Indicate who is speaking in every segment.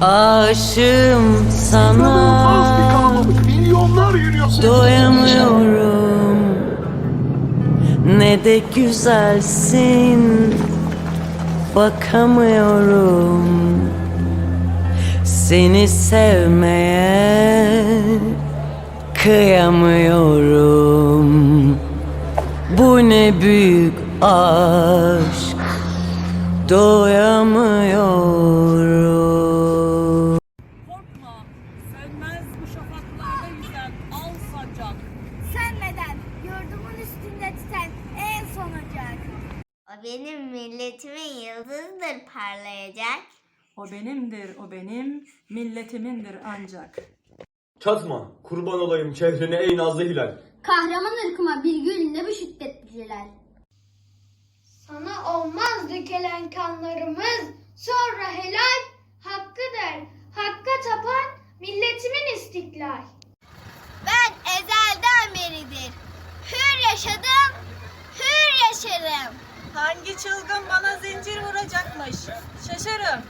Speaker 1: Aşığım sana.
Speaker 2: Milyonlar.
Speaker 1: Doyamıyorum. Ne de güzelsin. Bakamıyorum. Seni sevmeye Kıyamıyorum. Bu ne büyük aşk. Doyamıyorum
Speaker 3: benim milletimin yıldızıdır parlayacak.
Speaker 4: O benimdir, o benim, milletimindir ancak.
Speaker 5: Çatma, kurban olayım şehrine ey nazlı hilal.
Speaker 6: Kahraman ırkıma bir gül ne bu şiddet celal.
Speaker 7: Sana olmaz dökülen kanlarımız sonra helal hakkıdır. Hakka tapan milletimin istiklal.
Speaker 3: Ben ezelden beridir. Hür yaşadım, hür yaşarım.
Speaker 4: Hangi çılgın bana zincir vuracakmış? Şaşarım.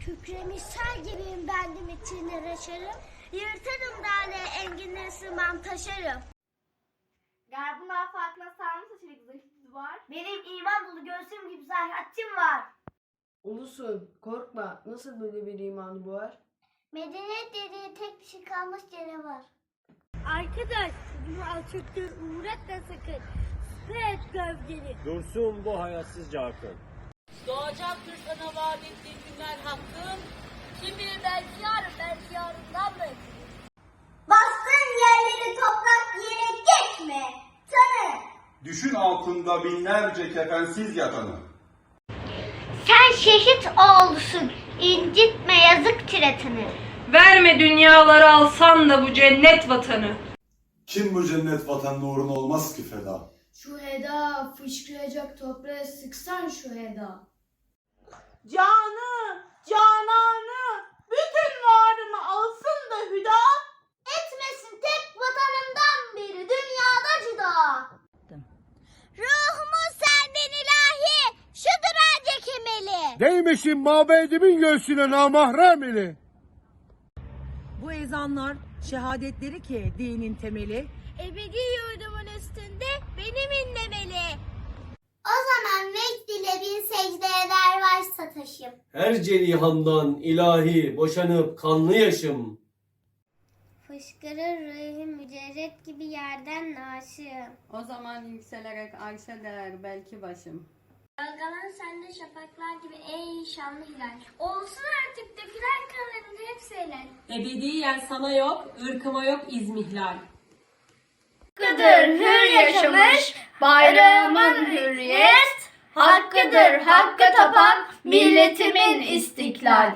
Speaker 6: Kükremiş sel gibiyim bendim içinde reşerim. Yırtarım dale enginle sığmam taşarım.
Speaker 7: Garbın afakına sarmış saçılık zırhlı var. Benim iman dolu göğsüm gibi zahiattim var.
Speaker 8: Ulusun korkma nasıl böyle bir imanı bu var?
Speaker 6: Medeniyet dediği tek bir şey kalmış gene var. Arkadaş bunu alçaktır uğratma sakın. Süper gövdeni.
Speaker 5: Dursun bu hayatsızca akıl.
Speaker 4: Doğacaktır sana vaat ettiğin günler hakkım.
Speaker 6: Kim bilir belki yarın belki yarından belki. Bastığın yerleri toprak yiyerek geçme. Tanı.
Speaker 9: Düşün altında binlerce kefensiz yatanı.
Speaker 3: Sen şehit oğlusun, incitme yazık tiratını.
Speaker 4: Verme dünyaları alsan da bu cennet vatanı.
Speaker 9: Kim bu cennet vatanın uğruna olmaz ki feda?
Speaker 7: Şu heda fışkıracak toprağa sıksan şu heda.
Speaker 8: Canı, cananı, bütün varını alsın da hüda.
Speaker 6: Etmesin tek vatanından biri dünyada cida. Ruhumun senden ilahi şudur ancak emeli.
Speaker 2: Değmesin mabedimin göğsüne namahrem ili.
Speaker 4: Bu ezanlar şehadetleri ki dinin temeli.
Speaker 6: Ebedi yurdumun üstünde benim inlemeli. O zaman vecd ile bin secde eder varsa taşım.
Speaker 5: Her celihandan ilahi boşanıp kanlı yaşım.
Speaker 3: Fışkırır ruhum mücerret gibi yerden naşım.
Speaker 8: O zaman yükselerek arşa değer belki başım.
Speaker 6: Dalgalan sende şafaklar gibi ey şanlı hilal. Olsun artık dökülen kanların hepsi helal.
Speaker 4: Ebediyen sana yok, ırkıma yok izmihlal.
Speaker 7: Hakkıdır hür yaşamış bayrağımın hürriyet. Hakkıdır hakka tapan milletimin istiklal.